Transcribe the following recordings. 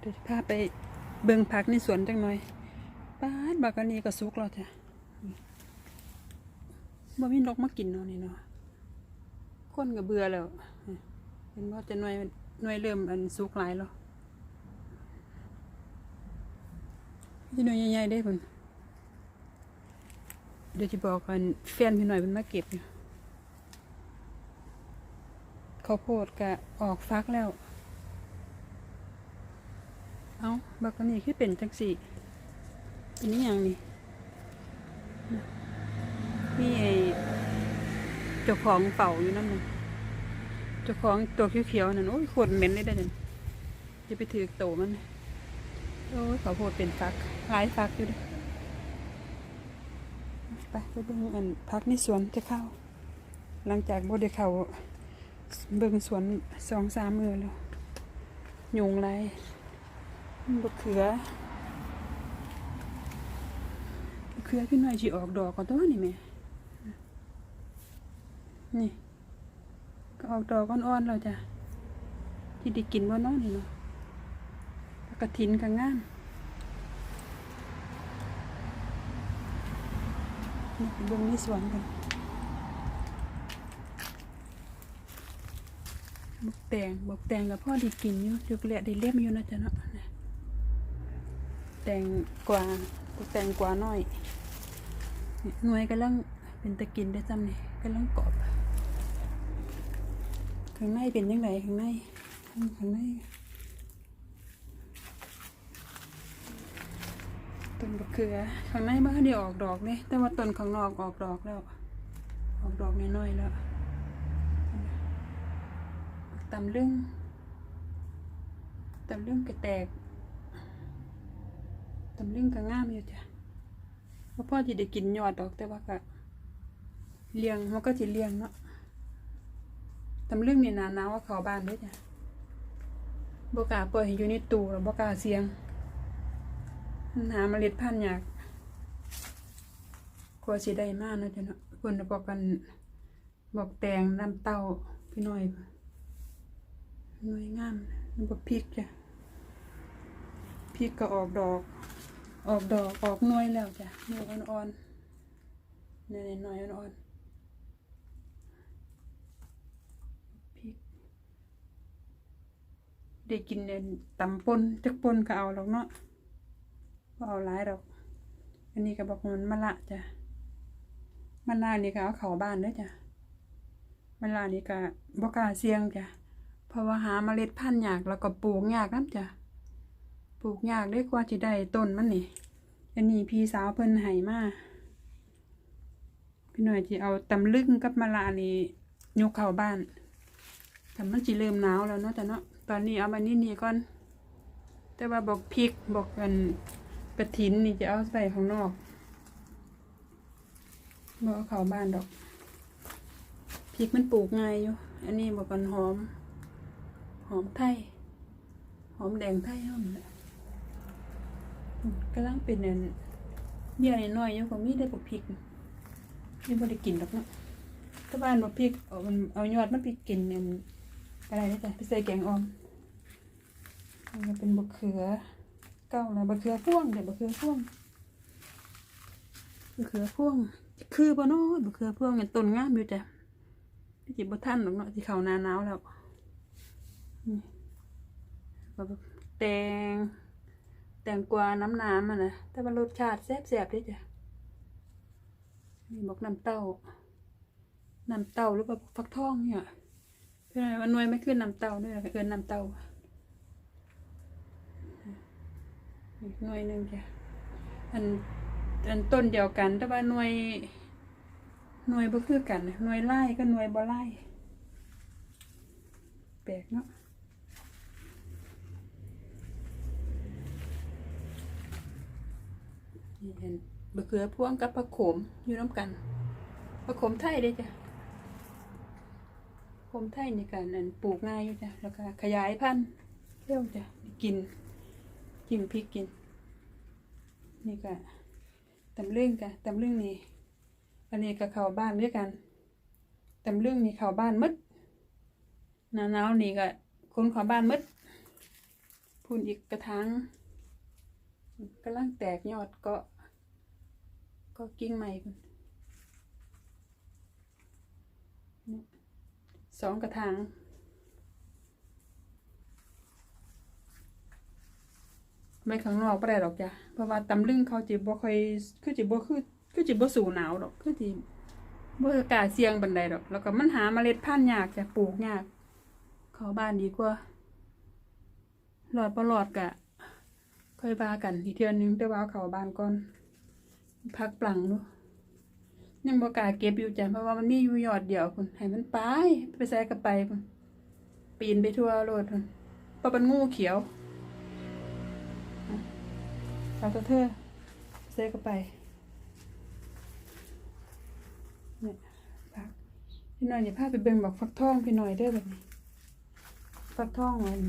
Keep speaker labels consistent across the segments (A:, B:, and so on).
A: เดี๋ยวจะพาไปเบิ่งผักในสวนจังหน่อยป้าดบากอันนี้ก็สุกแล้วจ้ะบ่มีนกมากินเนาะนี่เนาะคนก็เบื่อแล้วเห็นว่าจะหน่วยหน่วยเริ่มอันสุกหลายแล้วที่หน่วยใหญ่ๆได้พุ่นเดี๋ยวจะบอกกันแฟนพี่หน่อยมันมาเก็บอยู่ข้าวโพดก็ออกฟักแล้ว เอาบักอันนี้คือเป็นจังสี่อันนี้อย่างนี้มีไอเจ้าของเป่าอยู่นั่นนึงเจ้าของตัวเขียวๆนั่นโอ้ยขวดเหม็นเลยได้จังจะไปถือโตมันโอ้ยเขาวโพดเป็นฟักหลายฟักอยู่ด้วยไปไปเบิ่งอันพักในสวนจะเข้า หลังจากบ่ได้เข้าเบิ่งสวนสองสามมือแล้วยุงไร บะเขือมะเขือขึ้นหน่อยสิออกดอกก่อนตัวนี่แม่นี่ก็ออกดอกอ่อนๆแล้วจ้ะที่ได้กินบ่เน้อนี่เนาะกระถินก็งามนี่ไปเบิ่งในสวนกันบักแตงบักแตงกับพ่อไดีกินอยู่จุกเละได้เล่มอยู่นะจ๊ะเนาะ แตงกวาแตงกวาหน้อยหน่วยกำลังเป็นตะกินได้จำนี่กำลังกรอบข้างในเป็นยังไงข้างในข้างในต้นบะเขือข้างในบ้านเดียวออกดอกเลยแต่ว่าต้นข้างนอกออกดอกแล้ว ออกดอกน้อยๆแล้วตำลึงตำลึงกระแตก ตำลึงก็งามอยู่จ้ะว่าพ่อจะได้กินยอดดอกแต่ว่าก็เลี้ยงมันก็จะเลี้ยงเนาะตำลึงนี่นาหนาว่าเขาบ้านเด้วยจ้ะบกล้าปล่อยอยู่ในตู้แล้วบกาเสียงนหาเมล็ดพันธุ์ยากกลัวสิได้มากนาะจ้ะเนาะเพิ่นบอกกันบอกแตงน้ำเต้าพี่น้อยพี่น้อยงามน้ำบกพริกจ้ะพริกก็ออกดอก ออกดอกออกหน่วยแล้วจ้ะหน่วยอ่อนๆหน่วยหน่อยอ่อนๆพริกได้กินเนี่ยตำปนจักปนก็เอาหรอกเนาะก็เอาหลายดอก อันนี้ก็บอกมันมะละจ้ะมะละนี่ก็เอาเข้าบ้านเด้อจ้ะมะละนี่ก็บ่กล้าเสียงจ้ะเพราะว่าหาเมล็ดพันธุ์ยากแล้วก็ปลูกยากนํจ้ะ ปลูกยากได้กว่าที่ได้ต้นมันนี่ อันนี้พี่สาวเพิ่นให้มาพี่หน่อยที่เอาตำลึงกับมะละนี่ยกเข้าบ้านแต่มันสิเริ่มหนาวแล้วเนาะแต่เนาะตอนนี้เอามานี่นี่ก่อน แต่ว่าบอกพริกบอกกันกระถินนี่จะเอาใส่ข้างนอกบอกเข้าบ้านดอกพริกมันปลูกง่ายอยู่ อันนี้บอกกันหอม หอมไทย หอมแดงไทยเฮานี่แหละ กำลังเป็นอันเบี้ยน้อยๆอยู่ก็มีได้บักพริกนี่บ่ได้กินดอกเนาะถ้าบ้านบักพริกเอามันเอายอดมันไปกินเนี่ยอะไรได้จ้ะไปใส่แกงอ่อมมันก็เป็นบักเขือเก้าแล้วบักเขือพ่วงเดี๋ยวบักเขือพ่วงบักเขือพ่วง คือบ่เนาะบักเขือพ่วงเนี่ยต้นงามอยู่จ้ะที่จิบ่ทันดอกเนาะที่เขาหนาหนาวแล้วนี่บักแตง งกวาน้ำน้ำอะนะแต่ว่ารสชาติแซ่บแซ่บด้วยจ้ะนี่บอกน้ำเต้าน้ำเต้าหรือว่าฟักทองเนี่ยเพื่อนว่าหน่วยไม่ขึ้นน้ำเต้าด้วยนะเอินน้ำเต้าอีกหน่วยหนึ่งจ้ะอันอันต้นเดียวกัน แต่ว่าหน่วยหน่วยบ่คือกันหน่วยไล่ก็หน่วยบ่ไล่แปลกเนาะ นี่เห็นบะเขือพ่วงกับผักโขมอยู่น้ำกันผักโขมไทยเด้จ้ะโขมไทยในกันนั่นปลูกง่ายอยู่จ้ะแล้วก็ขยายพันธุ์เร็วจ้ะกินกินพริกกิน นี่ก็ตำลึงกะตำลึงนี่อันนี้ก็เข้าบ้านด้วยกันตำลึงนี่เข้าบ้านมดหนาหนาวนี่ก็คนเข้าบ้านมดผุนอีกกระถาง กำลังแตกยอดเก็ก็กิ่งใหม่สองกระถางไม่ข้างนอกไม่ได้หรอกจ้ะเพราะว่าตำลึงเขาจิบ่ค่อยคือจิบ่คือคือจิบ่สู่หนาวดอกคือจิบ่กล้าเสียงบันไดดอก แล้วก็มันหาเมล็ดพันธุ์ยากจะปลูกยากเข้าบ้านดีกว่าหลอดบ่หลอดกะ ค่อยว่ากันทีเทื่อนึงแต่ว่าเอาเข้าบานก่อนพักปลังดูยังบ่กาเก็บอยู่จ้ะเพราะว่ามันมีอยู่ยอดเดียวพุ่นให้มันไปไปใส่กระไปปีนไปทั่วโลดพุ่นเพราะเป็นงูเขียวเอาตัวเธอใส่กระไปเนี่ยพักพี่หน่อยอย่าพาไปเบ่งบอกฟักทองพี่หน่อยเด้อแบบนี้ฟักทองมัน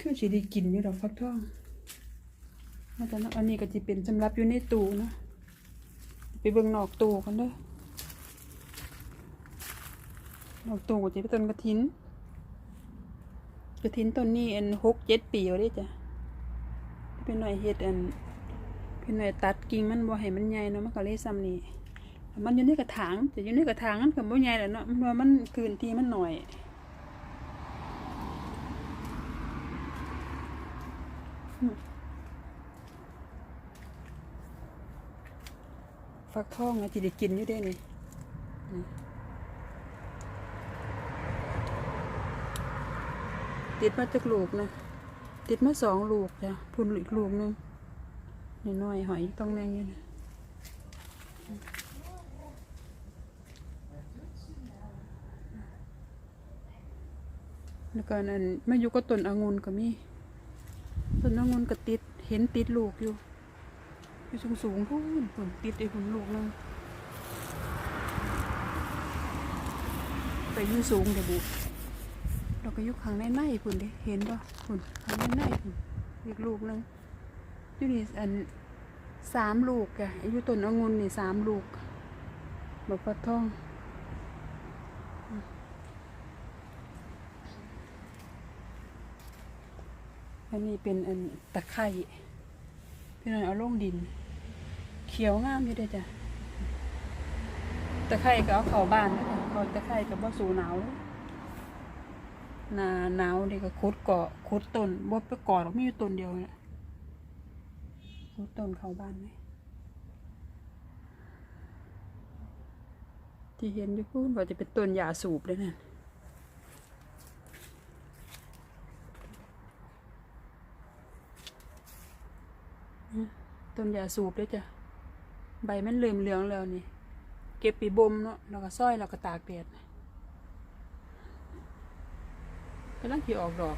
A: คือสิได้กินอยู่ดอกฟักทองมาแต่อันนี้ก็จะเป็นสำหรับอยู่ในตู้นะไปเบิ่งนอกตู้กันเด้อนอกตู้ก็จะเป็นต้นกระถินกระถินต้นนี้อันหกเจ็ดปีแล้วเด้จ้ะเป็นหน่อยเฮ็ดอันเป็นหน่อยตัดกิ่งมันบ่ให้มันใหญ่เนาะมันก็เลยซ้ำนี่มันอยู่ในกระถางแต่อยู่ในกระถางมันก็บ่ใหญ่แหล้วเนาะมันมันคืนที่มันหน่อย ฟักทองอะที่ได้กินอยู่เด้นี่ติดมาจากลูกนะ ติดมาสองลูกจ้ะพุ่นอีกลูกหนึงนี่น้อยหอยต้องแน่งอยู่นะแล้วก็นั่นมาอยู่ก็ต้นองุ่นก็มีต้นองุ่นก็ติดเห็นติดลูกอยู่ อยู่สูงสูงๆพูนผลติดไอ้ผลลูกนึงไปอยุ่สูงเดี๋ยวบุเราก็ยุคข้างในในผลดิเห็นป่ะผลข้างในในผลอีกลูกนึงอยู่นี่อันสามลูกอะอายุต้นองุ่นนี่สามลูกแบบฟักทองอันนี้เป็นอันตะไคร่ พี่น้อยเอาลงดิน เขียวงามอยู่เด้จ้ะตะไคร่ก็เอาเข้าบ้านแล้วค่ะเขาตะไคร่กับว่าสูหนาวเลยนาหนาวนี่ก็คุดเกาะคุดต้นบ่ไปเกาะหรอกมีอยู่ต้นเดียวเนี่ยคุดต้นเข้าบ้านไหมที่เห็นอยู่พูดว่าจะเป็นต้นยาสูบเลยนั่น ต้นยาสูบเลยจ้ะ ใบมันเหลืองเหลืองแล้วนี่ เก็บปีบ่มเนาะแล้วก็ซอยแล้วก็ตากแดดกำลังที่ออกดอก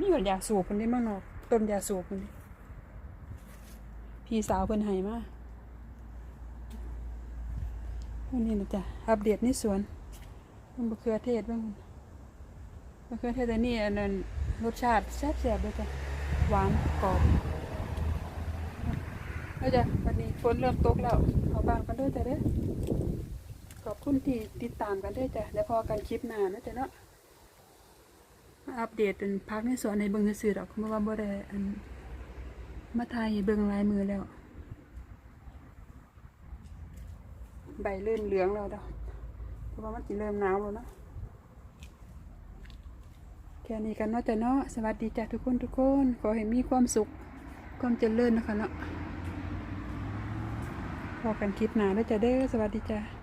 A: นี่ก็ยาสูบคนนี้มั่งเนาะต้นยาสูบคนนี้พี่สาวเพิ่นให้มาวันนี้นะจ๊ะ อัปเดตในสวนมันบะเขือเทศบ้างบะเขือเทศแต่นี่อันนั้น รสชาติแซ่บๆเลยจ้ะหวานกรอบแล้วจ้ะวันนี้ฝนเริ่มตกแล้วเข้าบานกันด้วยจ้ะเด้อขอบคุณที่ติดตามกันด้วยจ้ะแล้วพอกันคลิปหน้านะจ๊ะเนาะมาอัปเดตเป็นพักในสวนในเบิงซื่อๆดอกเพราะว่าบ่ได้อันมาถ่ายเบิงลายมือแล้ว ใบเริ่มเหลืองแล้วดอกเพราะว่ามันสิเริ่มหนาวแล้วเนาะ แค่นี้กันเนาะจ้ะเนาะสวัสดีจ้ะทุกคนทุกคน ขอให้มีความสุข ความเจริญนะคะเนาะพอกันคลิปหนาแล้วจ้ะเด้อสวัสดีจ้ะ